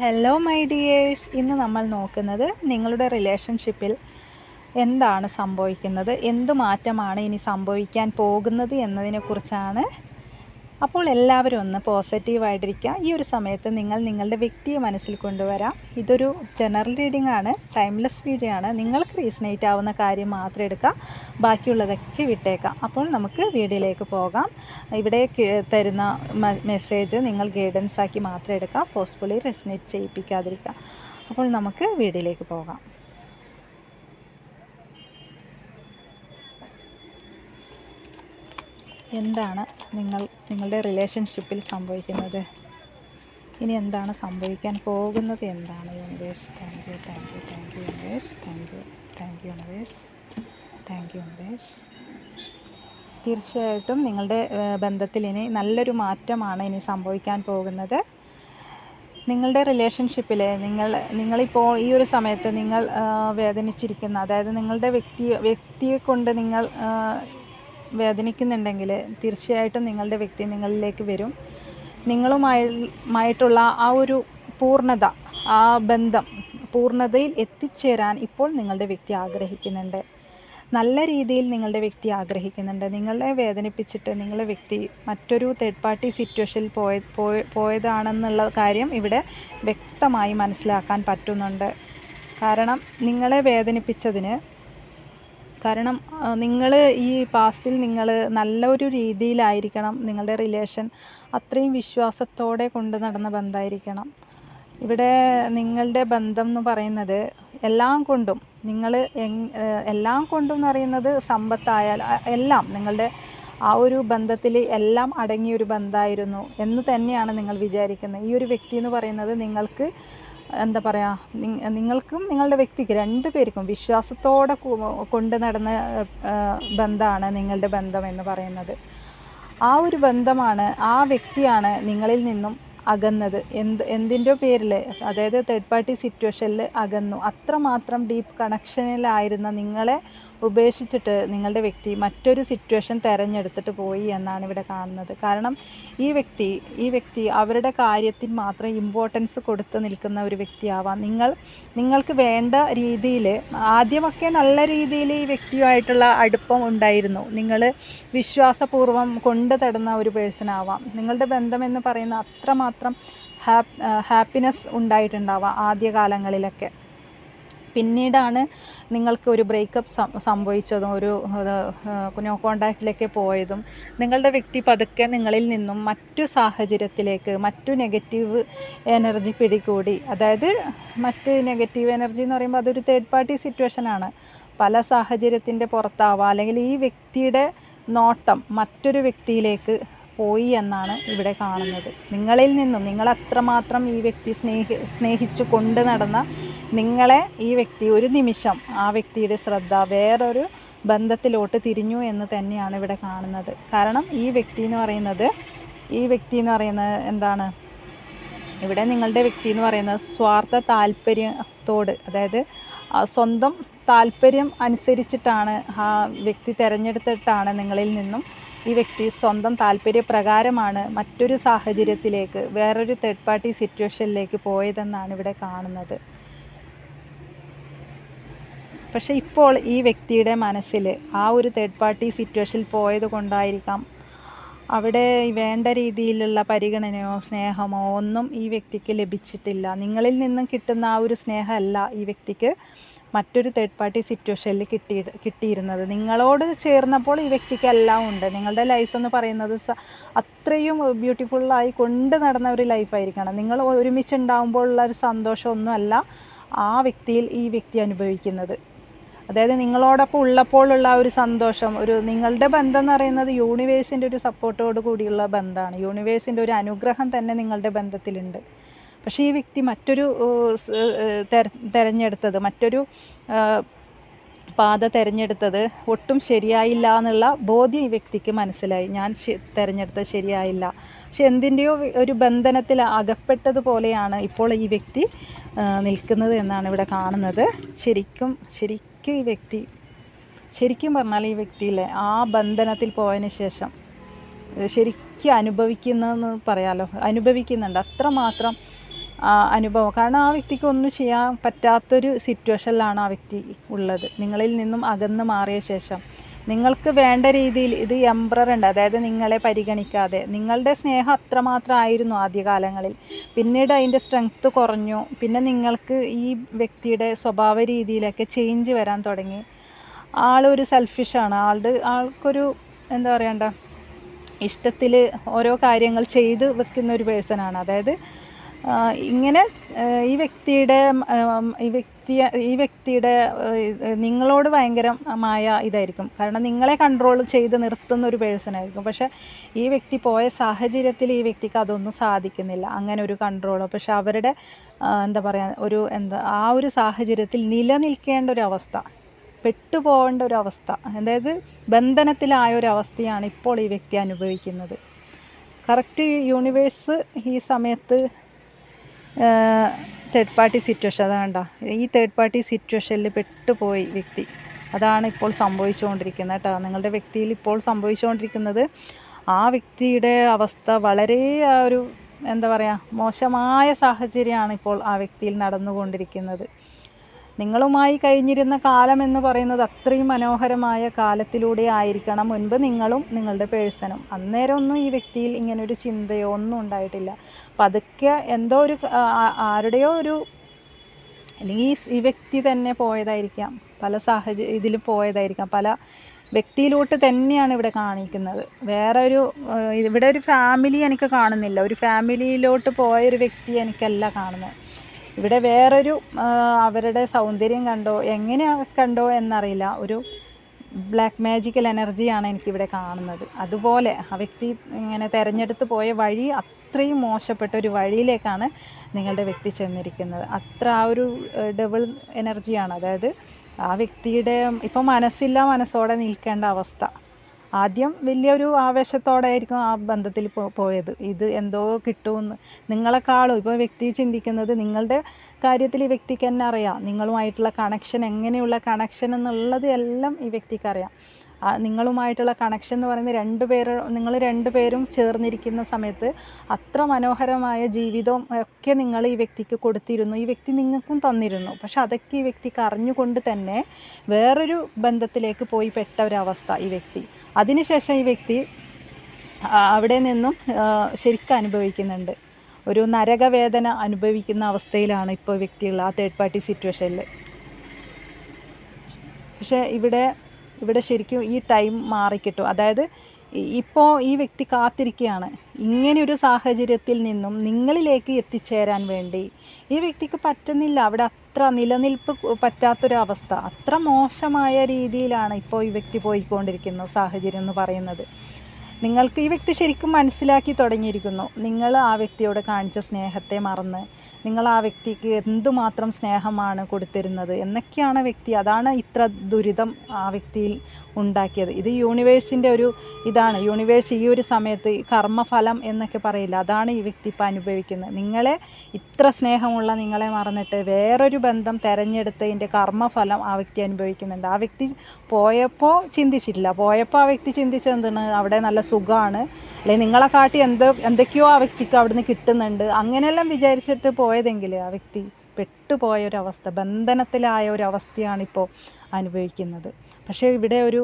Hello my dears ഇന്ന് നമ്മൾ നോക്കുന്നത് നിങ്ങളുടെ റിലേഷൻഷിപ്പിൽ എന്താണ് സംഭവിക്കുന്നത്? എന്ത് മാറ്റമാണ് ഇനി സംഭവിക്കാൻ പോകുന്നത് എന്നതിനെക്കുറിച്ചാണ് അപ്പോൾ എല്ലാവരും ഒന്ന് പോസിറ്റീവായിട്ടിരിക്കുക ഈ ഒരു സമയത്ത് നിങ്ങൾ നിങ്ങളുടെ വ്യക്തിയെ മനസ്സിൽ കൊണ്ടുവരാം. ഇതൊരു ജനറൽ റീഡിംഗ് ആണ് ടൈംലെസ് വീഡിയോ ആണ്. നിങ്ങൾക്ക് റീസണേറ്റ് ആവുന്ന കാര്യം മാത്രം എടുക്കുക ബാക്കിയുള്ളതൊക്കെ വിട്ടേക്കാം. അപ്പോൾ നമുക്ക് വീഡിയോയിലേക്ക് പോകാം. ഇവിടെ തരുന്ന മെസ്സേജ് നിങ്ങൾ ഗൈഡൻസ് ആക്കി മാത്രം എടുക്കുക ഫോഴ്സ്ഫുള്ളി റെസിനേറ്റ് ചെയ്യിപ്പിക്കാതിരിക്കുക. അപ്പോൾ നമുക്ക് വീഡിയോയിലേക്ക് പോകാം. എന്താണ് നിങ്ങൾ നിങ്ങളുടെ റിലേഷൻഷിപ്പിൽ സംഭവിക്കുന്നത്? ഇനി എന്താണ് സംഭവിക്കാൻ പോകുന്നത്? എന്താണ് universe thank you thank you thank you universe thank you thank you universe thank you universe തീർച്ചയായിട്ടും നിങ്ങളുടെ ബന്ധത്തിൽ ഇനി നല്ലൊരു മാറ്റമാണ് ഇനി സംഭവിക്കാൻ പോകുന്നത്. നിങ്ങളുടെ റിലേഷൻഷിപ്പിൽ നിങ്ങൾ നിങ്ങളിപ്പോൾ ഈ ഒരു സമയത്ത് നിങ്ങൾ വേദനിച്ചിരിക്കുന്ന അതായത് നിങ്ങളുടെ വ്യക്തി വ്യക്തിയെ കൊണ്ട് നിങ്ങൾ വേദനിക്കുന്നുണ്ടെങ്കിൽ തീർച്ചയായിട്ടും നിങ്ങളുടെ വ്യക്തി നിങ്ങളിലേക്ക് വരും. നിങ്ങളുമായിട്ടുള്ള ആ ഒരു പൂർണത ആ ബന്ധം പൂർണതയിൽ എത്തിച്ചേരാൻ ഇപ്പോൾ നിങ്ങളുടെ വ്യക്തി ആഗ്രഹിക്കുന്നുണ്ട്. നല്ല രീതിയിൽ നിങ്ങളുടെ വ്യക്തി ആഗ്രഹിക്കുന്നുണ്ട്. നിങ്ങളെ വേദനിപ്പിച്ചിട്ട് നിങ്ങളെ വ്യക്തി മറ്റൊരു തേർഡ് പാർട്ടി സിറ്റുവേഷനിൽ പോയ പോയ- പോയതാണെന്നുള്ള കാര്യം ഇവിടെ വ്യക്തമായി മനസ്സിലാക്കാൻ പറ്റുന്നുണ്ട്. കാരണം നിങ്ങളെ വേദനിപ്പിച്ചതിന് കാരണം നിങ്ങൾ ഈ പാസ്റ്റിൽ നിങ്ങൾ നല്ലൊരു രീതിയിലായിരിക്കണം നിങ്ങളുടെ റിലേഷൻ. അത്രയും വിശ്വാസത്തോടെ കൊണ്ട് നടന്ന ബന്ധമായിരിക്കണം ഇവിടെ നിങ്ങളുടെ ബന്ധം എന്ന് പറയുന്നത് എല്ലാം കൊണ്ടും നിങ്ങൾ എല്ലാം കൊണ്ടും എന്ന് പറയുന്നത് സമ്പത്തായാൽ എല്ലാം നിങ്ങളുടെ ആ ഒരു ബന്ധത്തിൽ എല്ലാം അടങ്ങിയ ഒരു ബന്ധമായിരുന്നു എന്ന് തന്നെയാണ് നിങ്ങൾ വിചാരിക്കുന്നത്. ഈ ഒരു വ്യക്തി എന്ന് പറയുന്നത് നിങ്ങൾക്ക് എന്താ പറയുക നിങ്ങൾക്കും നിങ്ങളുടെ വ്യക്തിക്ക് രണ്ട് പേർക്കും വിശ്വാസത്തോടെ കൊണ്ട് നടന്ന ബന്ധമാണ് നിങ്ങളുടെ ബന്ധം എന്ന് പറയുന്നത്. ആ ഒരു ബന്ധമാണ് ആ വ്യക്തിയാണ് നിങ്ങളിൽ നിന്നും അകന്നത്. എന്ത് എന്തിന്റെ പേരിൽ അതായത് തേർഡ് പാർട്ടി സിറ്റുവേഷനിൽ അകന്നു. അത്രമാത്രം ഡീപ്പ് കണക്ഷനിലായിരുന്ന നിങ്ങളെ ഉപേക്ഷിച്ചിട്ട് നിങ്ങളുടെ വ്യക്തി മറ്റൊരു സിറ്റുവേഷൻ തിരഞ്ഞെടുത്തിട്ട് പോയി എന്നാണ് ഇവിടെ കാണുന്നത്. കാരണം ഈ വ്യക്തി ഈ വ്യക്തി അവരുടെ കാര്യത്തിൽ മാത്രം ഇമ്പോർട്ടൻസ് കൊടുത്ത് നിൽക്കുന്ന ഒരു വ്യക്തിയാവാം. നിങ്ങൾ നിങ്ങൾക്ക് വേണ്ട രീതിയിൽ ആദ്യമൊക്കെ നല്ല രീതിയിൽ ഈ വ്യക്തിയുമായിട്ടുള്ള അടുപ്പം ഉണ്ടായിരുന്നു. നിങ്ങൾ വിശ്വാസപൂർവം കൊണ്ടു തടുന്ന ഒരു പേഴ്സൺ ആവാം. നിങ്ങളുടെ ബന്ധം എന്ന് പറയുന്ന അത്രമാത്രം ഹാപ്പ് ഹാപ്പിനെസ് ഉണ്ടായിട്ടുണ്ടാവാം ആദ്യകാലങ്ങളിലൊക്കെ. പിന്നീടാണ് നിങ്ങൾക്ക് ഒരു ബ്രേക്കപ്പ് സംഭവിച്ചതും ഒരു നോ കോണ്ടാക്റ്റിലേക്ക് പോയതും. നിങ്ങളുടെ വ്യക്തി പതുക്കെ നിങ്ങളിൽ നിന്നും മറ്റു സാഹചര്യത്തിലേക്ക് മറ്റു നെഗറ്റീവ് എനർജി പിടികൂടി. അതായത് മറ്റ് നെഗറ്റീവ് എനർജി എന്ന് പറയുമ്പോൾ അതൊരു തേർഡ് പാർട്ടി സിറ്റുവേഷനാണ് പല സാഹചര്യത്തിന്റെ പുറത്താവാം. അല്ലെങ്കിൽ ഈ വ്യക്തിയുടെ നോട്ടം മറ്റൊരു വ്യക്തിയിലേക്ക് പോയി എന്നാണ് ഇവിടെ കാണുന്നത്. നിങ്ങളിൽ നിന്നും നിങ്ങൾ അത്രമാത്രം ഈ വ്യക്തി സ്നേഹി സ്നേഹിച്ചു കൊണ്ട് നടന്ന നിങ്ങളെ ഈ വ്യക്തി ഒരു നിമിഷം ആ വ്യക്തിയുടെ ശ്രദ്ധ വേറൊരു ബന്ധത്തിലോട്ട് തിരിഞ്ഞു എന്ന് തന്നെയാണ് ഇവിടെ കാണുന്നത്. കാരണം ഈ വ്യക്തി എന്ന് പറയുന്നത് ഈ വ്യക്തി എന്ന് പറയുന്നത് എന്താണ്? ഇവിടെ നിങ്ങളുടെ വ്യക്തി എന്ന് പറയുന്നത് സ്വാർത്ഥ താല്പര്യത്തോട് അതായത് സ്വന്തം താല്പര്യം അനുസരിച്ചിട്ടാണ് ആ വ്യക്തി തിരഞ്ഞെടുത്തിട്ടാണ് നിങ്ങളിൽ നിന്നും ഈ വ്യക്തി സ്വന്തം താല്പര്യപ്രകാരമാണ് മറ്റൊരു സാഹചര്യത്തിലേക്ക് വേറൊരു തേർഡ് പാർട്ടി സിറ്റുവേഷനിലേക്ക് പോയതെന്നാണ് ഇവിടെ കാണുന്നത്. പക്ഷേ ഇപ്പോൾ ഈ വ്യക്തിയുടെ മനസ്സിൽ ആ ഒരു തേർഡ് പാർട്ടി സിറ്റുവേഷനിൽ പോയത് കൊണ്ടായിരിക്കാം. അവിടെ വേണ്ട രീതിയിലുള്ള പരിഗണനയോ സ്നേഹമോ ഒന്നും ഈ വ്യക്തിക്ക് ലഭിച്ചിട്ടില്ല. നിങ്ങളിൽ നിന്നും കിട്ടുന്ന ആ ഒരു സ്നേഹമല്ല ഈ വ്യക്തിക്ക് മറ്റൊരു തേർഡ് പാർട്ടി സിറ്റുവേഷനിൽ കിട്ടി കിട്ടിയിരുന്നത്. നിങ്ങളോട് ചേർന്നപ്പോൾ ഈ വ്യക്തിക്ക് എല്ലാം ഉണ്ട്. നിങ്ങളുടെ ലൈഫ് എന്ന് പറയുന്നത് അത്രയും ബ്യൂട്ടിഫുള്ളായി കൊണ്ട് നടന്ന ഒരു ലൈഫായിരിക്കണം നിങ്ങൾ ഒരുമിച്ച് ഉണ്ടാകുമ്പോൾ ഉള്ള ഒരു സന്തോഷമൊന്നുമല്ല ആ വ്യക്തിയിൽ ഈ വ്യക്തി അനുഭവിക്കുന്നത്. അതായത് നിങ്ങളോടൊപ്പം ഉള്ളപ്പോഴുള്ള ആ ഒരു സന്തോഷം ഒരു നിങ്ങളുടെ ബന്ധം എന്ന് പറയുന്നത് യൂണിവേഴ്സിന്റെ ഒരു സപ്പോർട്ടോട് കൂടിയുള്ള ബന്ധമാണ്. യൂണിവേഴ്സിന്റെ ഒരു അനുഗ്രഹം തന്നെ നിങ്ങളുടെ ബന്ധത്തിലുണ്ട്. പക്ഷേ ഈ വ്യക്തി മറ്റൊരു തെരഞ്ഞെടുത്തത് മറ്റൊരു പാത തിരഞ്ഞെടുത്തത് ഒട്ടും ശരിയായില്ല എന്നുള്ള ബോധ്യം ഈ വ്യക്തിക്ക് മനസ്സിലായി. ഞാൻ തിരഞ്ഞെടുത്തത് ശരിയായില്ല. പക്ഷെ എന്തിന്റെയോ ഒരു ബന്ധനത്തിൽ അകപ്പെട്ടതുപോലെയാണ് ഇപ്പോൾ ഈ വ്യക്തി നിൽക്കുന്നത് എന്നാണ് ഇവിടെ കാണുന്നത്. ശരിക്കും ശരിക്കും ഈ വ്യക്തി ശരിക്കും പറഞ്ഞാൽ ഈ വ്യക്തിയിലെ ആ ബന്ധനത്തിൽ പോയതിന് ശേഷം ശരിക്കും അനുഭവിക്കുന്നതെന്ന് പറയാലോ? അനുഭവിക്കുന്നുണ്ട്. അത്രമാത്രം അനുഭവം. കാരണം ആ വ്യക്തിക്ക് ഒന്നും ചെയ്യാൻ പറ്റാത്തൊരു സിറ്റുവേഷനിലാണ് ആ വ്യക്തി ഉള്ളത്. നിങ്ങളിൽ നിന്നും അകന്ന് മാറിയ ശേഷം നിങ്ങൾക്ക് വേണ്ട രീതിയിൽ ഇത് എംബ്രർ ഉണ്ട്. അതായത് നിങ്ങളെ പരിഗണിക്കാതെ. നിങ്ങളുടെ സ്നേഹം അത്രമാത്രം ആയിരുന്നു ആദ്യകാലങ്ങളിൽ. പിന്നീട് അതിന്റെ സ്ട്രെങ്ത്ത് കുറഞ്ഞു. പിന്നെ നിങ്ങൾക്ക് ഈ വ്യക്തിയുടെ സ്വഭാവ രീതിയിലൊക്കെ ചേഞ്ച് വരാൻ തുടങ്ങി. ആളൊരു സെൽഫിഷാണ് ആളുടെ ആൾക്കൊരു എന്താ പറയണ്ട ഇഷ്ടത്തിൽ ഓരോ കാര്യങ്ങൾ ചെയ്ത് വെക്കുന്ന ഒരു പേഴ്സണാണ് അതായത് ഇങ്ങനെ ഈ വ്യക്തിയുടെ ഈ വ്യക്തി ഈ വ്യക്തിയുടെ നിങ്ങളോട് ഭയങ്കരമായ ഇതായിരിക്കും. കാരണം നിങ്ങളെ കൺട്രോൾ ചെയ്ത് നിർത്തുന്ന ഒരു പേഴ്സൺ ആയിരിക്കും. പക്ഷെ ഈ വ്യക്തി പോയ സാഹചര്യത്തിൽ ഈ വ്യക്തിക്ക് അതൊന്നും സാധിക്കുന്നില്ല. അങ്ങനെ ഒരു കൺട്രോൾ പക്ഷെ അവരുടെ എന്താ പറയുക ഒരു എന്താ ആ ഒരു സാഹചര്യത്തിൽ നിലനിൽക്കേണ്ട ഒരു അവസ്ഥ പെട്ടുപോകേണ്ട ഒരു അവസ്ഥ അതായത് ബന്ധനത്തിലായ ഒരു അവസ്ഥയാണ് ഇപ്പോൾ ഈ വ്യക്തി അനുഭവിക്കുന്നത്. കറക്റ്റ് യൂണിവേഴ്സ് ഈ സമയത്ത് തേർഡ് പാർട്ടി സിറ്റുവേഷൻ അതാണ്ട ഈ തേർഡ് പാർട്ടി സിറ്റുവേഷനിൽ പെട്ടുപോയി വ്യക്തി. അതാണ് ഇപ്പോൾ സംഭവിച്ചുകൊണ്ടിരിക്കുന്നത് കേട്ടോ. നിങ്ങളുടെ വ്യക്തിയിൽ ഇപ്പോൾ സംഭവിച്ചുകൊണ്ടിരിക്കുന്നത് ആ വ്യക്തിയുടെ അവസ്ഥ വളരെ ഒരു എന്താ പറയുക മോശമായ സാഹചര്യമാണ് ഇപ്പോൾ ആ വ്യക്തിയിൽ നടന്നുകൊണ്ടിരിക്കുന്നത്. നിങ്ങളുമായി കഴിഞ്ഞിരുന്ന കാലം എന്ന് പറയുന്നത് അത്രയും മനോഹരമായ കാലത്തിലൂടെ ആയിരിക്കണം. മുൻപ് നിങ്ങളും നിങ്ങളുടെ പേഴ്സണും. അന്നേരമൊന്നും ഈ വ്യക്തിയിൽ ഇങ്ങനൊരു ഒരു ചിന്തയോ ഒന്നും ഉണ്ടായിട്ടില്ല. പതുക്കെ എന്തോ ഒരു ആരുടെയോ ഒരു അല്ലെങ്കിൽ ഈ വ്യക്തി തന്നെ പോയതായിരിക്കാം. പല സാഹചര്യം ഇതിൽ പോയതായിരിക്കാം. പല വ്യക്തിയിലോട്ട് തന്നെയാണ് ഇവിടെ കാണിക്കുന്നത്. വേറെ ഒരു ഇവിടെ ഒരു ഫാമിലി എനിക്ക് കാണുന്നില്ല. ഒരു ഫാമിലിയിലോട്ട് പോയൊരു വ്യക്തി എനിക്കല്ല കാണുന്നത്. ഇവിടെ വേറൊരു അവരുടെ സൗന്ദര്യം കണ്ടോ എങ്ങനെ കണ്ടോ എന്നറിയില്ല. ഒരു ബ്ലാക്ക് മാജിക്കൽ എനർജിയാണ് എനിക്കിവിടെ കാണുന്നത്. അതുപോലെ ആ വ്യക്തി ഇങ്ങനെ തിരഞ്ഞെടുത്ത് പോയ വഴി അത്രയും മോശപ്പെട്ട ഒരു വഴിയിലേക്കാണ് നിങ്ങളുടെ വ്യക്തി ചെന്നിരിക്കുന്നത്. അത്ര ആ ഒരു ഡബിൾ എനർജിയാണ് അതായത് ആ വ്യക്തിയുടെ ഇപ്പോൾ മനസ്സില്ല മനസ്സോടെ നിൽക്കേണ്ട അവസ്ഥ. ആദ്യം വലിയൊരു ആവേശത്തോടെ ആയിരിക്കും ആ ബന്ധത്തിൽ പോയത്. ഇത് എന്തോ കിട്ടുമെന്ന്. നിങ്ങളെക്കാളും ഇപ്പോൾ വ്യക്തി ചിന്തിക്കുന്നത് നിങ്ങളുടെ കാര്യത്തിൽ ഈ വ്യക്തിക്ക് തന്നെ അറിയാം. നിങ്ങളുമായിട്ടുള്ള കണക്ഷൻ എങ്ങനെയുള്ള കണക്ഷൻ എന്നുള്ളത് എല്ലാം ഈ വ്യക്തിക്ക് അറിയാം. നിങ്ങളുമായിട്ടുള്ള കണക്ഷൻ എന്ന് പറയുന്നത് രണ്ട് പേര് നിങ്ങൾ രണ്ട് പേരും ചേർന്നിരിക്കുന്ന സമയത്ത് അത്ര മനോഹരമായ ജീവിതവും ഒക്കെ നിങ്ങൾ ഈ വ്യക്തിക്ക് കൊടുത്തിരുന്നു. ഈ വ്യക്തി നിങ്ങൾക്കും തന്നിരുന്നു. പക്ഷെ അതൊക്കെ ഈ വ്യക്തിക്ക് അറിഞ്ഞുകൊണ്ട് തന്നെ വേറൊരു ബന്ധത്തിലേക്ക് പോയി പെട്ട ഒരവസ്ഥ ഈ വ്യക്തി. അതിനുശേഷം ഈ വ്യക്തി അവിടെ നിന്നും ശരിക്കും അനുഭവിക്കുന്നുണ്ട്. ഒരു നരകവേദന അനുഭവിക്കുന്ന അവസ്ഥയിലാണ് ഇപ്പോൾ വ്യക്തിയുള്ള ആ തേർഡ് പാർട്ടി സിറ്റുവേഷനിൽ പക്ഷേ ഇവിടെ ഇവിടെ ശരിക്കും ഈ ടൈം മാറിക്കിട്ടും. അതായത് ഇപ്പോൾ ഈ വ്യക്തി കാത്തിരിക്കുകയാണ്. ഇങ്ങനെയൊരു സാഹചര്യത്തിൽ നിന്നും നിങ്ങളിലേക്ക് എത്തിച്ചേരാൻ വേണ്ടി ഈ വ്യക്തിക്ക് പറ്റുന്നില്ല. അവിടെ അത്ര നിലനിൽപ്പ് പറ്റാത്തൊരവസ്ഥ. അത്ര മോശമായ രീതിയിലാണ് ഇപ്പോൾ ഈ വ്യക്തി പോയിക്കൊണ്ടിരിക്കുന്ന സാഹചര്യം എന്ന് പറയുന്നത്. നിങ്ങൾക്ക് ഈ വ്യക്തി ശരിക്കും മനസ്സിലാക്കി തുടങ്ങിയിരിക്കുന്നു. നിങ്ങൾ ആ വ്യക്തിയോട് കാണിച്ച സ്നേഹത്തെ മറന്ന് നിങ്ങൾ ആ വ്യക്തിക്ക് എന്തുമാത്രം സ്നേഹമാണ് കൊടുത്തിരുന്നത് എന്നൊക്കെയാണ് വ്യക്തി അതാണ് ഇത്ര ദുരിതം ആ വ്യക്തിയിൽ ഉണ്ടാക്കിയത്. ഇത് യൂണിവേഴ്സിന്റെ ഒരു ഇതാണ്. യൂണിവേഴ്സ് ഈ ഒരു സമയത്ത് കർമ്മഫലം എന്നൊക്കെ പറയില്ല. അതാണ് ഈ വ്യക്തി ഇപ്പോൾ അനുഭവിക്കുന്നത്. നിങ്ങളെ ഇത്ര സ്നേഹമുള്ള നിങ്ങളെ മറന്നിട്ട് വേറൊരു ബന്ധം തിരഞ്ഞെടുത്തതിന്റെ കർമ്മഫലം ആ വ്യക്തി അനുഭവിക്കുന്നുണ്ട്. ആ വ്യക്തി പോയപ്പോൾ ചിന്തിച്ചിട്ടില്ല. പോയപ്പോൾ ആ വ്യക്തി ചിന്തിച്ചത് എന്താണ്? അവിടെ നല്ല സുഖമാണ്. അല്ലെങ്കിൽ നിങ്ങളെ കാട്ടി എന്ത് എന്തൊക്കെയോ ആ വ്യക്തിക്ക് അവിടുന്ന് കിട്ടുന്നുണ്ട്. അങ്ങനെയെല്ലാം വിചാരിച്ചിട്ട് പോയതെങ്കിൽ ആ വ്യക്തി പെട്ടുപോയ ഒരവസ്ഥ ബന്ധനത്തിലായ ഒരവസ്ഥയാണിപ്പോൾ അനുഭവിക്കുന്നത്. പക്ഷേ ഇവിടെ ഒരു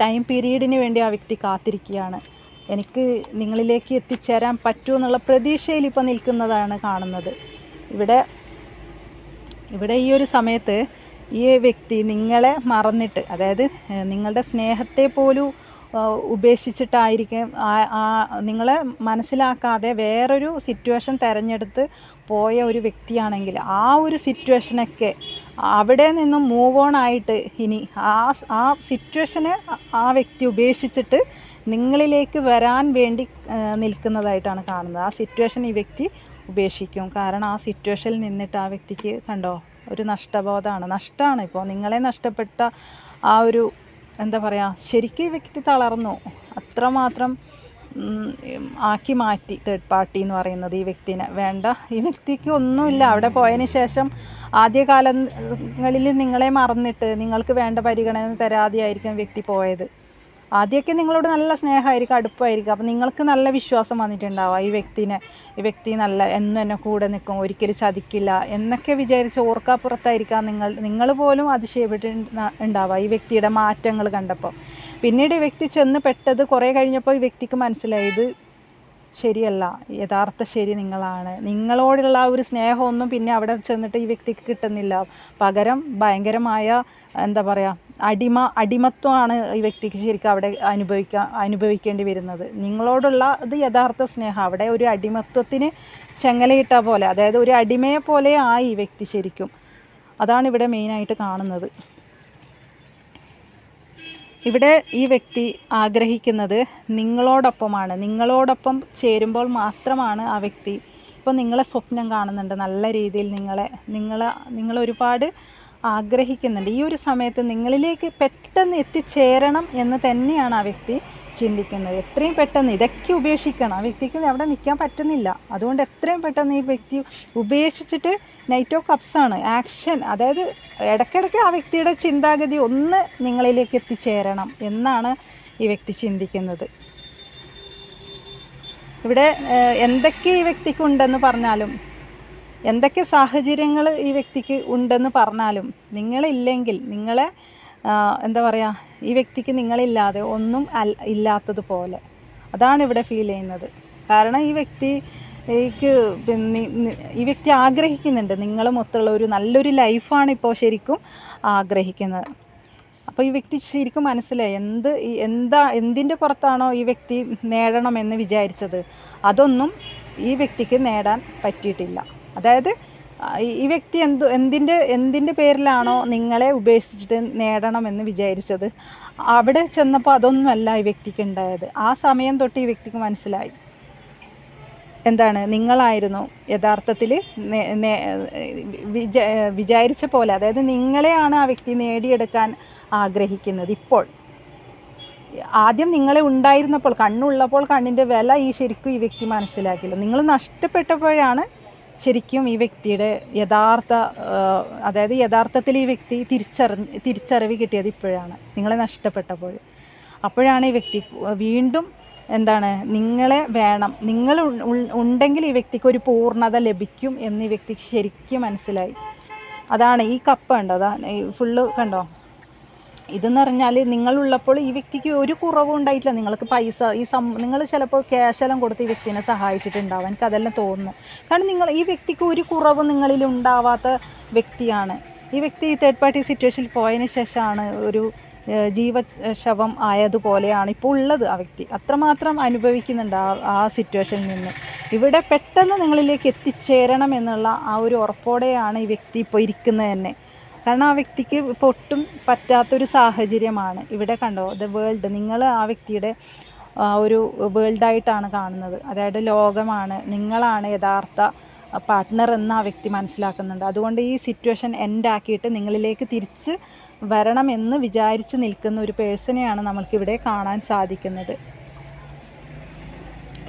ടൈം പീരീഡിന് വേണ്ടി ആ വ്യക്തി കാത്തിരിക്കുകയാണ്. എനിക്ക് നിങ്ങളിലേക്ക് എത്തിച്ചേരാൻ പറ്റൂ എന്നുള്ള പ്രതീക്ഷയിൽ ഇപ്പോൾ നിൽക്കുന്നതാണ് കാണുന്നത്. ഇവിടെ ഇവിടെ ഈ ഒരു സമയത്ത് ഈ വ്യക്തി നിങ്ങളെ മറന്നിട്ട് അതായത് നിങ്ങളുടെ സ്നേഹത്തെ പോലും ഉപേക്ഷിച്ചിട്ടായിരിക്കും നിങ്ങളെ മനസ്സിലാക്കാതെ വേറൊരു സിറ്റുവേഷൻ തിരഞ്ഞെടുത്ത് പോയ ഒരു വ്യക്തിയാണെങ്കിൽ ആ ഒരു സിറ്റുവേഷനൊക്കെ അവിടെ നിന്നും മൂവ് ഓൺ ആയിട്ട് ഇനി ആ ആ സിറ്റുവേഷനെ ആ വ്യക്തി ഉപേക്ഷിച്ചിട്ട് നിങ്ങളിലേക്ക് വരാൻ വേണ്ടി നിൽക്കുന്നതായിട്ടാണ് കാണുന്നത്. ആ സിറ്റുവേഷൻ ഈ വ്യക്തി ഉപേക്ഷിക്കും. കാരണം ആ സിറ്റുവേഷനിൽ നിന്നിട്ട് ആ വ്യക്തിക്ക് കണ്ടോ ഒരു നഷ്ടബോധമാണ്. നഷ്ടമാണ് ഇപ്പോൾ. നിങ്ങളെ നഷ്ടപ്പെട്ട ആ ഒരു എന്താ പറയുക ശരിക്ക് വ്യക്തി തളർന്നു. അത്രമാത്രം ആക്കി മാറ്റി തേർഡ് പാർട്ടി എന്ന് പറയുന്നത് ഈ വ്യക്തിനെ. വേണ്ട ഈ വ്യക്തിക്ക് ഒന്നുമില്ല. അവിടെ പോയതിന് ശേഷം ആദ്യകാലങ്ങളിൽ നിങ്ങളെ മറന്നിട്ട് നിങ്ങൾക്ക് വേണ്ട പരിഗണന തരാതെയായിരിക്കും വ്യക്തി പോയത്. ആദ്യമൊക്കെ നിങ്ങളോട് നല്ല സ്നേഹമായിരിക്കും അടുപ്പമായിരിക്കും. അപ്പോൾ നിങ്ങൾക്ക് നല്ല വിശ്വാസം വന്നിട്ടുണ്ടാവുക ഈ വ്യക്തിനെ ഈ വ്യക്തി നല്ല എന്നും എന്നെ കൂടെ നിൽക്കും ഒരിക്കലും ചതിക്കില്ല എന്നൊക്കെ വിചാരിച്ച് ഓർക്കാപ്പുറത്തായിരിക്കാം നിങ്ങൾ. നിങ്ങൾ പോലും അതിശയപ്പെട്ട് ഉണ്ടാവുക ഈ വ്യക്തിയുടെ മാറ്റങ്ങൾ കണ്ടപ്പോൾ. പിന്നീട് ഈ വ്യക്തി ചെന്ന് പെട്ടത് കുറേ കഴിഞ്ഞപ്പോൾ ഈ വ്യക്തിക്ക് മനസ്സിലായി. ഇത് ശരിയല്ല യഥാർത്ഥ ശരി നിങ്ങളാണ്. നിങ്ങളോടുള്ള ആ ഒരു സ്നേഹമൊന്നും പിന്നെ അവിടെ ചെന്നിട്ട് ഈ വ്യക്തിക്ക് കിട്ടുന്നില്ല. പകരം ഭയങ്കരമായ എന്താ പറയുക അടിമ അടിമത്വമാണ് ഈ വ്യക്തിക്ക് ശരിക്കും അവിടെ അനുഭവിക്കാൻ അനുഭവിക്കേണ്ടി വരുന്നത്. നിങ്ങളോടുള്ള ഇത് യഥാർത്ഥ സ്നേഹം. അവിടെ ഒരു അടിമത്വത്തിന് ചെങ്ങലയിട്ട പോലെ അതായത് ഒരു അടിമയെ പോലെ ആയി ഈ വ്യക്തി ശരിക്കും. അതാണ് ഇവിടെ മെയിനായിട്ട് കാണുന്നത്. ഇവിടെ ഈ വ്യക്തി ആഗ്രഹിക്കുന്നത് നിങ്ങളോടൊപ്പമാണ്. നിങ്ങളോടൊപ്പം ചേരുമ്പോൾ മാത്രമാണ് ആ വ്യക്തി. ഇപ്പോൾ നിങ്ങളെ സ്വപ്നം കാണുന്നുണ്ട്. നല്ല രീതിയിൽ നിങ്ങളെ നിങ്ങളെ നിങ്ങൾ ഒരുപാട് ആഗ്രഹിക്കുന്നുണ്ട്. ഈ ഒരു സമയത്ത് നിങ്ങളിലേക്ക് പെട്ടെന്ന് എത്തിച്ചേരണം എന്ന് തന്നെയാണ് ആ വ്യക്തി ചിന്തിക്കുന്നത്. എത്രയും പെട്ടെന്ന് ഇതൊക്കെ ഉപേക്ഷിക്കണം. ആ വ്യക്തിക്ക് അവിടെ നിൽക്കാൻ പറ്റുന്നില്ല. അതുകൊണ്ട് എത്രയും പെട്ടെന്ന് ഈ വ്യക്തി ഉപേക്ഷിച്ചിട്ട് നൈറ്റ് ഓഫ് കപ്സാണ് ആക്ഷൻ അതായത് ഇടയ്ക്കിടയ്ക്ക് ആ വ്യക്തിയുടെ ചിന്താഗതി ഒന്ന് നിങ്ങളിലേക്ക് എത്തിച്ചേരണം എന്നാണ് ഈ വ്യക്തി ചിന്തിക്കുന്നത്. ഇവിടെ എന്തൊക്കെ ഈ വ്യക്തിക്കുണ്ടെന്ന് പറഞ്ഞാലും എന്തൊക്കെ സാഹചര്യങ്ങൾ ഈ വ്യക്തിക്ക് ഉണ്ടെന്ന് പറഞ്ഞാലും നിങ്ങളില്ലെങ്കിൽ നിങ്ങളെ എന്താ പറയുക ഈ വ്യക്തിക്ക് നിങ്ങളില്ലാതെ ഒന്നും ഇല്ലാത്തതുപോലെ. അതാണ് ഇവിടെ ഫീൽ ചെയ്യുന്നത്. കാരണം ഈ വ്യക്തി എനിക്ക് ഈ വ്യക്തി ആഗ്രഹിക്കുന്നുണ്ട്. നിങ്ങളുമൊത്തുള്ള ഒരു നല്ലൊരു ലൈഫാണ് ഇപ്പോൾ ശരിക്കും ആഗ്രഹിക്കുന്നത്. അപ്പോൾ ഈ വ്യക്തി ശരിക്കും മനസ്സിലായി എന്ത് എന്താ എന്തിന്റെ പുറത്താണോ ഈ വ്യക്തി നേടണമെന്ന് വിചാരിച്ചത്. അതൊന്നും ഈ വ്യക്തിക്ക് നേടാൻ പറ്റിയിട്ടില്ല. അതായത് ഈ- വ്യക്തി എന്ത് എന്തിന്റെ എന്തിന്റെ പേരിലാണോ നിങ്ങളെ ഉപേക്ഷിച്ചിട്ട് നേടണമെന്ന് വിചാരിച്ചത്? അവിടെ ചെന്നപ്പോൾ അതൊന്നുമല്ല ഈ വ്യക്തിക്ക് ഉണ്ടായത്. ആ സമയം തൊട്ട് ഈ വ്യക്തിക്ക് മനസ്സിലായി. എന്താണ്? നിങ്ങളായിരുന്നു യഥാർത്ഥത്തിൽ വിചാ വിചാരിച്ച പോലെ അതായത് നിങ്ങളെയാണ് ആ വ്യക്തി നേടിയെടുക്കാൻ ആഗ്രഹിക്കുന്നത് ഇപ്പോൾ. ആദ്യം നിങ്ങളെ ഉണ്ടായിരുന്നപ്പോൾ കണ്ണുള്ളപ്പോൾ കണ്ണിന്റെ വില ഈ ശരിക്കും ഈ വ്യക്തി മനസ്സിലാക്കില്ല നിങ്ങൾ നഷ്ടപ്പെട്ടപ്പോഴാണ് ശരിക്കും ഈ വ്യക്തിയുടെ യഥാർത്ഥ അതായത് യഥാർത്ഥത്തിൽ ഈ വ്യക്തി തിരിച്ചറി തിരിച്ചറിവ് കിട്ടിയത് ഇപ്പോഴാണ്. നിങ്ങളെ നഷ്ടപ്പെട്ടപ്പോൾ. അപ്പോഴാണ് ഈ വ്യക്തി വീണ്ടും എന്താണ് നിങ്ങളെ വേണം നിങ്ങൾ ഉണ്ടെങ്കിൽ ഈ വ്യക്തിക്ക് ഒരു പൂർണത ലഭിക്കും എന്ന് ഈ വ്യക്തിക്ക് ശരിക്കും മനസ്സിലായി. അതാണ് ഈ കപ്പ് കണ്ടോ? അതാ ഫുള്ള് കണ്ടോ? ഇതെന്ന് പറഞ്ഞാൽ നിങ്ങളുള്ളപ്പോൾ ഈ വ്യക്തിക്ക് ഒരു കുറവും ഉണ്ടായിട്ടില്ല. നിങ്ങൾക്ക് പൈസ ഈ സം നിങ്ങൾ ചിലപ്പോൾ ക്യാഷെല്ലാം കൊടുത്ത് ഈ വ്യക്തിനെ സഹായിച്ചിട്ടുണ്ടാവും. എനിക്ക് അതെല്ലാം തോന്നുന്നു. കാരണം നിങ്ങൾ ഈ വ്യക്തിക്ക് ഒരു കുറവ് നിങ്ങളിൽ ഉണ്ടാവാത്ത വ്യക്തിയാണ്. ഈ വ്യക്തി തേർഡ് പാർട്ടി സിറ്റുവേഷനിൽ പോയതിന് ശേഷമാണ് ഒരു ജീവശവം ആയതുപോലെയാണ് ഇപ്പോൾ ഉള്ളത് ആ വ്യക്തി. അത്രമാത്രം അനുഭവിക്കുന്നുണ്ട് ആ ആ സിറ്റുവേഷനിൽ നിന്ന്. ഇവിടെ പെട്ടെന്ന് നിങ്ങളിലേക്ക് എത്തിച്ചേരണം എന്നുള്ള ആ ഒരു ഉറപ്പോടെയാണ് ഈ വ്യക്തി ഇപ്പോൾ ഇരിക്കുന്നത് തന്നെ. കാരണം ആ വ്യക്തിക്ക് ഇപ്പോൾ ഒട്ടും പറ്റാത്തൊരു സാഹചര്യമാണ്. ഇവിടെ കണ്ടോ ദ വേൾഡ് നിങ്ങൾ ആ വ്യക്തിയുടെ ഒരു വേൾഡായിട്ടാണ് കാണുന്നത്. അതായത് ലോകമാണ് നിങ്ങളാണ് യഥാർത്ഥ പാർട്ട്ണർ എന്ന് ആ വ്യക്തി മനസ്സിലാക്കുന്നുണ്ട്. അതുകൊണ്ട് ഈ സിറ്റുവേഷൻ എൻഡ് ആക്കിയിട്ട് നിങ്ങളിലേക്ക് തിരിച്ച് വരണമെന്ന് വിചാരിച്ച് നിൽക്കുന്ന ഒരു പേഴ്സണെയാണ് നമ്മൾക്കിവിടെ കാണാൻ സാധിക്കുന്നത്.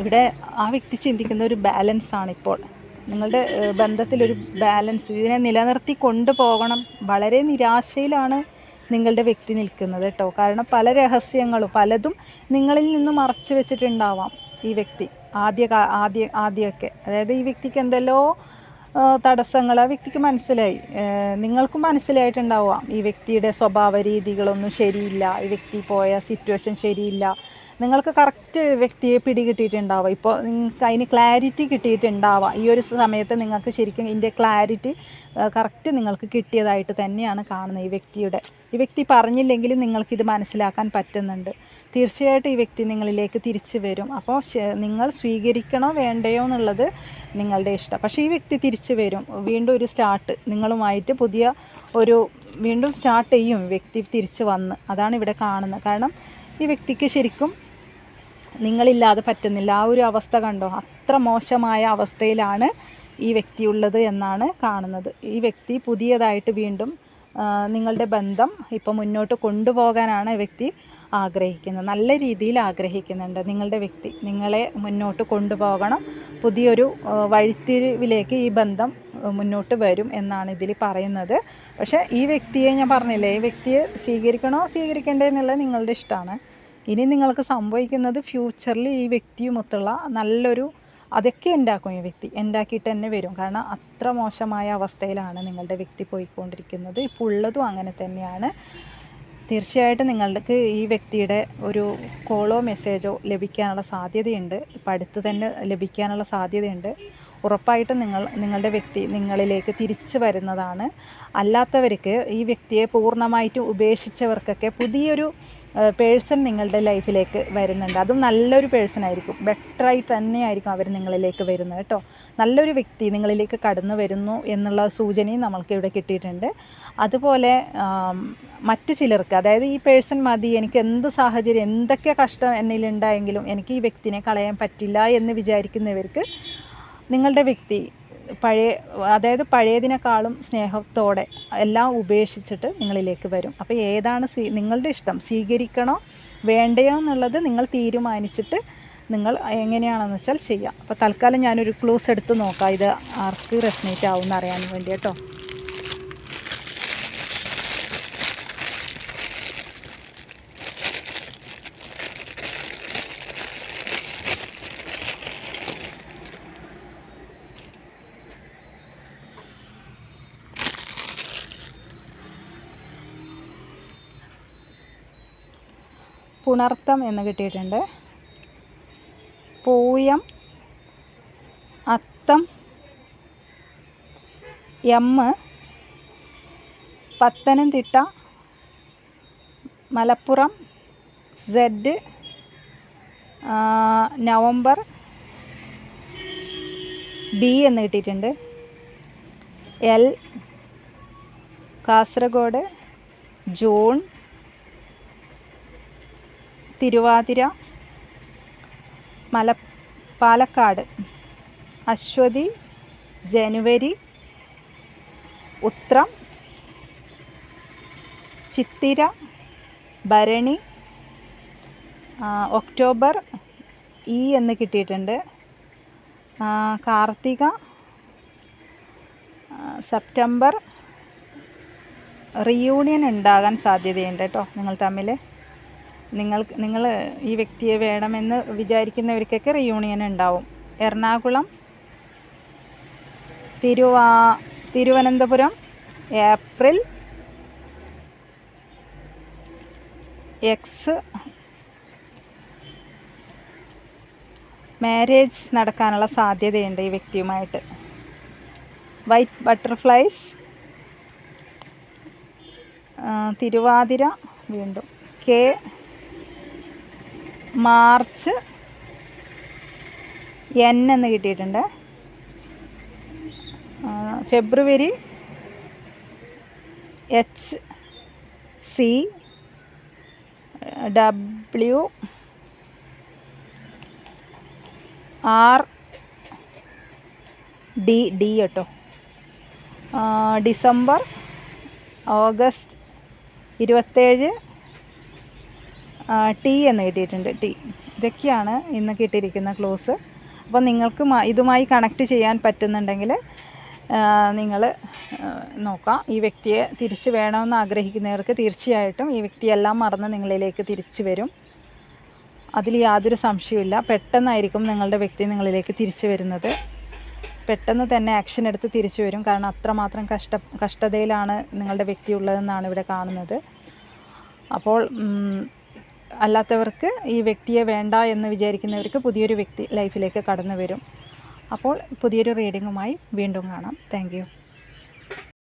ഇവിടെ ആ വ്യക്തി ചിന്തിക്കുന്ന ഒരു ബാലൻസ് ആണ് ഇപ്പോൾ. നിങ്ങളുടെ ബന്ധത്തിലൊരു ബാലൻസ് ഇതിനെ നിലനിർത്തി കൊണ്ടുപോകണം. വളരെ നിരാശയിലാണ് നിങ്ങളുടെ വ്യക്തി നിൽക്കുന്നത് കേട്ടോ. കാരണം പല രഹസ്യങ്ങളും പലതും നിങ്ങളിൽ നിന്ന് മറച്ചു വെച്ചിട്ടുണ്ടാവാം ഈ വ്യക്തി. ആദ്യ ആദ്യ ആദ്യമൊക്കെ. അതായത് ഈ വ്യക്തിക്ക് എന്തെല്ലോ തടസ്സങ്ങൾ ആ വ്യക്തിക്ക് മനസ്സിലായി. നിങ്ങൾക്കും മനസ്സിലായിട്ടുണ്ടാവാം ഈ വ്യക്തിയുടെ സ്വഭാവ രീതികളൊന്നും ശരിയില്ല. ഈ വ്യക്തി പോയ സിറ്റുവേഷൻ ശരിയില്ല. നിങ്ങൾക്ക് കറക്റ്റ് വ്യക്തിയെ പിടികിട്ടിയിട്ടുണ്ടാവുക. ഇപ്പോൾ നിങ്ങൾക്ക് അതിന് ക്ലാരിറ്റി കിട്ടിയിട്ടുണ്ടാവുക. ഈ ഒരു സമയത്ത് നിങ്ങൾക്ക് ശരിക്കും ഇതിന്റെ ക്ലാരിറ്റി കറക്റ്റ് നിങ്ങൾക്ക് കിട്ടിയതായിട്ട് തന്നെയാണ് കാണുന്നത് ഈ വ്യക്തിയുടെ. ഈ വ്യക്തി പറഞ്ഞില്ലെങ്കിലും നിങ്ങൾക്കിത് മനസ്സിലാക്കാൻ പറ്റുന്നുണ്ട്. തീർച്ചയായിട്ടും ഈ വ്യക്തി നിങ്ങളിലേക്ക് തിരിച്ചു വരും. അപ്പോൾ നിങ്ങൾ സ്വീകരിക്കണോ വേണ്ടയോ എന്നുള്ളത് നിങ്ങളുടെ ഇഷ്ടം. പക്ഷേ ഈ വ്യക്തി തിരിച്ചു വരും. വീണ്ടും ഒരു സ്റ്റാർട്ട് നിങ്ങളുമായിട്ട് പുതിയ ഒരു വീണ്ടും സ്റ്റാർട്ട് ചെയ്യും വ്യക്തി തിരിച്ചു വന്ന്. അതാണ് ഇവിടെ കാണുന്നത്. കാരണം ഈ വ്യക്തിക്ക് ശരിക്കും നിങ്ങളില്ലാതെ പറ്റുന്നില്ല. ആ ഒരു അവസ്ഥ കണ്ടോ? അത്ര മോശമായ അവസ്ഥയിലാണ് ഈ വ്യക്തി ഉള്ളത് എന്നാണ് കാണുന്നത്. ഈ വ്യക്തി പുതിയതായിട്ട് വീണ്ടും നിങ്ങളുടെ ബന്ധം ഇപ്പോൾ മുന്നോട്ട് കൊണ്ടുപോകാനാണ് വ്യക്തി ആഗ്രഹിക്കുന്നത്. നല്ല രീതിയിൽ ആഗ്രഹിക്കുന്നുണ്ട് നിങ്ങളുടെ വ്യക്തി. നിങ്ങളെ മുന്നോട്ട് കൊണ്ടുപോകണം. പുതിയൊരു വഴിത്തിരിവിലേക്ക് ഈ ബന്ധം മുന്നോട്ട് വരും എന്നാണ് ഇതിൽ പറയുന്നത്. പക്ഷേ ഈ വ്യക്തിയെ ഞാൻ പറഞ്ഞില്ലേ? ഈ വ്യക്തിയെ സ്വീകരിക്കണോ? സ്വീകരിക്കണ്ടേ എന്നുള്ളത് നിങ്ങളുടെ ഇഷ്ടമാണ്. ഇനി നിങ്ങൾക്ക് സംഭവിക്കുന്നത് ഫ്യൂച്ചറിൽ ഈ വ്യക്തിയുമൊത്തുള്ള നല്ലൊരു അതൊക്കെ ഉണ്ടാക്കും ഈ വ്യക്തി? ഉണ്ടാക്കിയിട്ട് തന്നെ വരും. കാരണം അത്ര മോശമായ അവസ്ഥയിലാണ് നിങ്ങളുടെ വ്യക്തി പോയിക്കൊണ്ടിരിക്കുന്നത്. ഇപ്പോൾ ഉള്ളതും അങ്ങനെ തന്നെയാണ്. തീർച്ചയായിട്ടും നിങ്ങൾക്ക് ഈ വ്യക്തിയുടെ ഒരു കോളോ മെസ്സേജോ ലഭിക്കാനുള്ള സാധ്യതയുണ്ട്. ഇപ്പം അടുത്ത് തന്നെ ലഭിക്കാനുള്ള സാധ്യതയുണ്ട്. ഉറപ്പായിട്ടും നിങ്ങൾ നിങ്ങളുടെ വ്യക്തി നിങ്ങളിലേക്ക് തിരിച്ചു വരുന്നതാണ്. അല്ലാത്തവർക്ക് ഈ വ്യക്തിയെ പൂർണമായിട്ട് ഉപേക്ഷിച്ചവർക്കൊക്കെ പുതിയൊരു പേഴ്സൺ നിങ്ങളുടെ ലൈഫിലേക്ക് വരുന്നുണ്ട്. അതും നല്ലൊരു പേഴ്സൺ ആയിരിക്കും. ബെറ്ററായി തന്നെയായിരിക്കും അവർ നിങ്ങളിലേക്ക് വരുന്നത് കേട്ടോ. നല്ലൊരു വ്യക്തി നിങ്ങളിലേക്ക് കടന്നു വരുന്നു എന്നുള്ള സൂചനയും നമ്മൾക്ക് ഇവിടെ കിട്ടിയിട്ടുണ്ട്. അതുപോലെ മറ്റ് ചിലർക്ക് അതായത് ഈ പേഴ്സൺ മതി എനിക്ക് എന്ത് സാഹചര്യം എന്തൊക്കെ കഷ്ടം എന്നിലുണ്ടായെങ്കിലും എനിക്ക് ഈ വ്യക്തിനെ കളയാൻ പറ്റില്ല എന്ന് വിചാരിക്കുന്നവർക്ക് നിങ്ങളുടെ വ്യക്തി പഴയ അതായത് പഴയതിനേക്കാളും സ്നേഹത്തോടെ എല്ലാം ഉപേക്ഷിച്ചിട്ട് നിങ്ങളിലേക്ക് വരും. അപ്പോൾ ഏതാണ് സ്വീ നിങ്ങളുടെ ഇഷ്ടം? സ്വീകരിക്കണോ? വേണ്ടയോ എന്നുള്ളത് നിങ്ങൾ തീരുമാനിച്ചിട്ട് നിങ്ങൾ എങ്ങനെയാണെന്ന് വെച്ചാൽ ചെയ്യാം. അപ്പോൾ തൽക്കാലം ഞാനൊരു ക്ലൂസ് എടുത്ത് നോക്കാം. ഇത് ആർക്ക് റെസ്നേറ്റ് ആവും എന്ന് അറിയാൻ വേണ്ടി കേട്ടോ പുണർത്തം എന്ന് കിട്ടിയിട്ടുണ്ട്. പൂയം അത്തം M Pathanamthitta Malappuram Z November B എന്ന് കിട്ടിയിട്ടുണ്ട്. എൽ കാസർഗോഡ് ജൂൺ തിരുവാതിര മല പാലക്കാട് അശ്വതി ജനുവരി ഉത്രം ചിത്തിര ഭരണി ഒക്ടോബർ ഈ എന്ന് കിട്ടിയിട്ടുണ്ട്. കാർത്തിക സെപ്റ്റംബർ റിയൂണിയൻ ഉണ്ടാകാൻ സാധ്യതയുണ്ട് കേട്ടോ നിങ്ങൾ തമ്മിൽ നിങ്ങൾ നിങ്ങൾ ഈ വ്യക്തിയെ വേണമെന്ന് വിചാരിക്കുന്നവർക്കൊക്കെ റിയൂണിയൻ ഉണ്ടാവും. എറണാകുളം തിരുവാ തിരുവനന്തപുരം ഏപ്രിൽ എക്സ് മാരേജ് നടക്കാനുള്ള സാധ്യതയുണ്ട് ഈ വ്യക്തിയുമായിട്ട്. വൈറ്റ് ബട്ടർഫ്ലൈസ് തിരുവാതിര വീണ്ടും. കെ മാർച്ച് എൻ എന്ന് കിട്ടിയിട്ടുണ്ട്. February H C W R D D കേട്ടോ. ഡിസംബർ ഓഗസ്റ്റ് ഇരുപത്തേഴ് ടി എന്ന് കിട്ടിയിട്ടുണ്ട്. ടി ഇതൊക്കെയാണ് ഇന്ന് കിട്ടിയിരിക്കുന്ന ക്ലോസ്. അപ്പോൾ നിങ്ങൾക്ക് ഇതുമായി കണക്ട് ചെയ്യാൻ പറ്റുന്നുണ്ടെങ്കിൽ നിങ്ങൾ നോക്കാം. ഈ വ്യക്തിയെ തിരിച്ച് വേണമെന്ന് ആഗ്രഹിക്കുന്നവർക്ക് തീർച്ചയായിട്ടും ഈ വ്യക്തിയെല്ലാം മറന്ന് നിങ്ങളിലേക്ക് തിരിച്ചു വരും. അതിൽ യാതൊരു സംശയമില്ല പെട്ടെന്നായിരിക്കും നിങ്ങളുടെ വ്യക്തി നിങ്ങളിലേക്ക് തിരിച്ചു വരുന്നത്. പെട്ടെന്ന് തന്നെ ആക്ഷൻ എടുത്ത് തിരിച്ചു വരും. കാരണം അത്രമാത്രം കഷ്ട കഷ്ടതയിലാണ് നിങ്ങളുടെ വ്യക്തി ഉള്ളതെന്നാണ് ഇവിടെ കാണുന്നത്. അപ്പോൾ അല്ലാത്തവർക്ക് ഈ വ്യക്തിയെ വേണ്ട എന്ന് വിചാരിക്കുന്നവർക്ക് പുതിയൊരു വ്യക്തി ലൈഫിലേക്ക് കടന്നു വരും. അപ്പോൾ പുതിയൊരു റീഡിങ്ങുമായി വീണ്ടും കാണാം. താങ്ക്